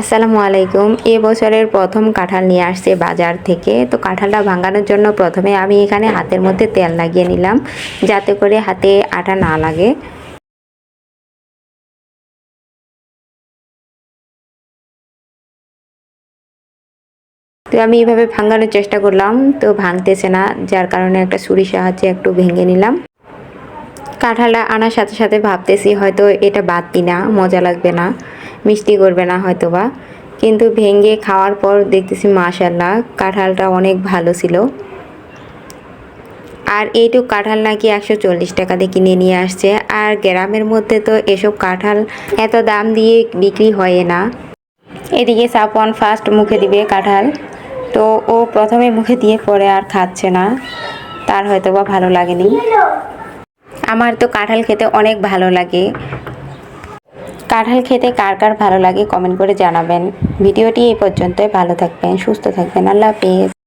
আসসালামু আলাইকুম। এ বছরের প্রথম কাঁঠাল নিয়ে আসছে বাজার থেকে। তো কাঁঠালটা ভাঙানোর জন্য প্রথমে আমি এখানে হাতের মধ্যে তেল লাগিয়ে নিলাম, যাতে করে হাতে আটা না লাগে। তো আমি এইভাবে ভাঙানোর চেষ্টা করলাম, তো ভাঙতেছে না, যার কারণে একটা ছুরির সাহায্যে একটু ভেঙে নিলাম। কাঁঠালটা আনার সাথে সাথে ভাবতেছি হয়তো এটা বাতি না মজা লাগবে না। মিষ্টি করবে না হয়তো বা কিন্তু ভেঙে খাওয়ার পর দেখতেছি মাশাল্লাহ কাঁঠালটা অনেক ভালো ছিল। আর এইটুক কাঁঠাল নাকি একশো চল্লিশ টাকা দিয়ে কিনে নিয়ে আসছে। আর গ্রামের মধ্যে তো এসব কাঁঠাল এত দাম দিয়ে বিক্রি হয় না। এদিকে সাপন ফার্স্ট মুখে দিবে কাঁঠাল। তো ও প্রথমে মুখে দিয়ে পরে আর খাচ্ছে না। তার হয়তো বা ভালো লাগেনি। আমার তো কাঁঠাল খেতে অনেক ভালো লাগে। কাঁঠাল খেতে কার কার ভালো লাগে কমেন্ট করে জানাবেন। ভিডিওটি এই পর্যন্তই, ভালো থাকবেন, সুস্থ থাকবেন, আল্লাহ হাফিজ।